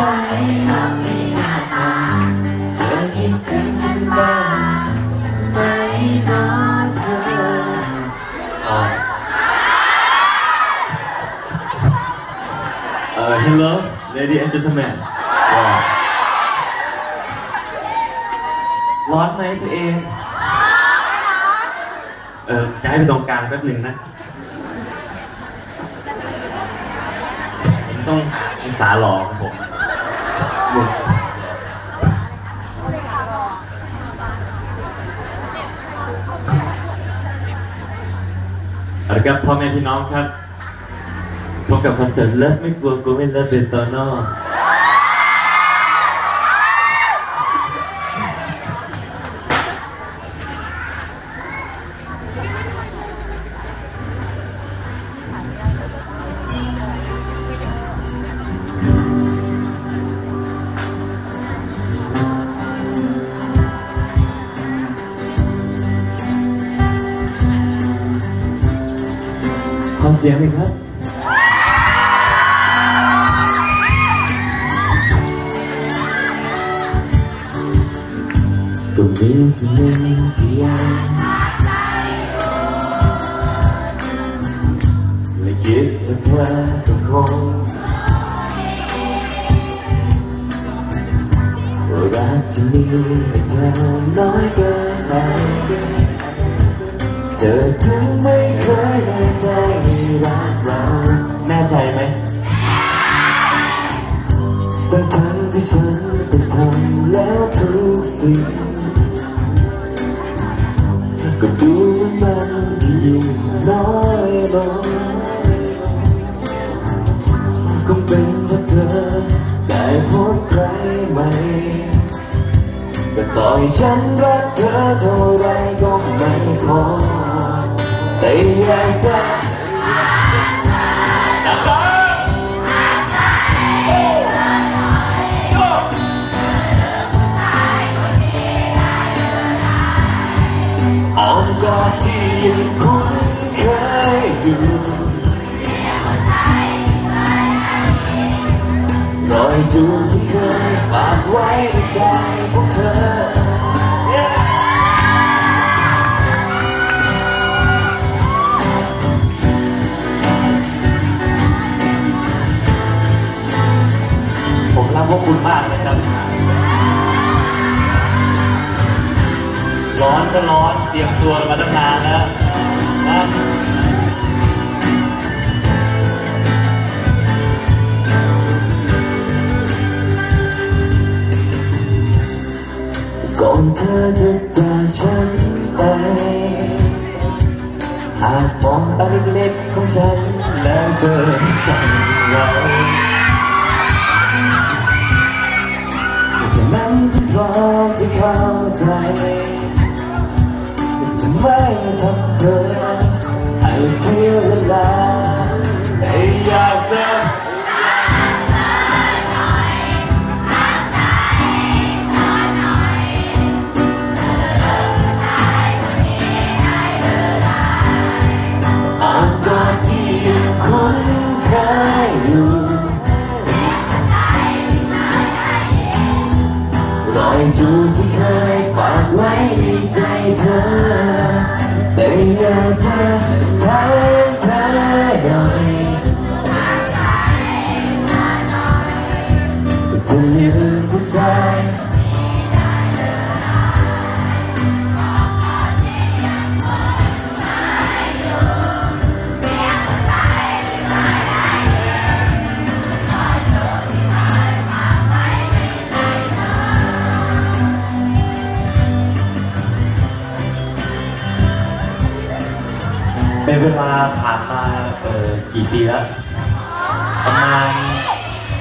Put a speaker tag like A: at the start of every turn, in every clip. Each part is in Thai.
A: ไว้รักไม่หน้าเธอคิดถึงฉันบ้างไหมนะเธ
B: เอ่อ hello lady and gentlemen ร้อนไหมตัวเอง เออจะให้ไปตรงกลางแป๊บหนึ่งนะผมต้องสาษาหลอกผม เอาละครับพ่อแม่พี่น้องครับพบกับคอนเสิร์ตเลิฟไม่กลัวกูไม่เลิฟเป็นตอนนอก อเสียงหน่อยครับ
A: ก็มีสิ่งหนึ่งที่ยังและคิดว่าเธอก็คงรักที่มีให้เธอน้อยเกินไปเธอถึงไม่เคย
B: ใจไหม
A: แตั้งทั้งที่ฉันได้ทำแล้วทุกสิ่งก็ดูเหมือนมันที่ยิ่งน้อยลงคงเป็นเพราะเธอได้พบใครใหม่แต่ต่อให้ฉันรักเธอเท่าไรก็ไม่พอแต่อยากจะ รอยจูบที่เคยฝากไว้ในใจของเธอ
B: ผมรักพวกคุณมากเลยครับ ร้อนก็ร้อน เตรียมตัวมาตั้งนานแล้วนะ
A: อนเธอจะจากฉันไปหากมองตาเล็กๆของฉัน แล้วเธอสั่นไหวแค่นั้นฉันพร้อมที่เข้าใจจะไม่ทำเธอให้เสียเวลาแต่อยากจะ ลืมผู้ชาย
B: เป็นเวลาผ่านมาเออกี่ปีแล้ว ประมาณ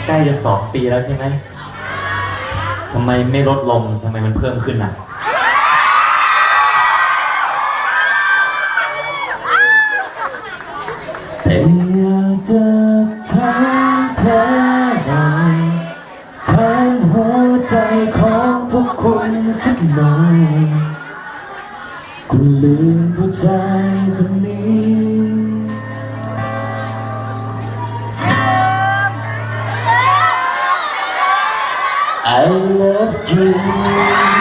B: ใกล้จะสองปีแล้วใช่ไหม ทำไมไม่ลดลงทำไมมันเพิ่มขึ้นอะ
A: แต่อยากจะถามเธอหน่อยถามหัวใจของพวกคุณสักหน่อยคุณลืมผู้ชายคนนี้ love you.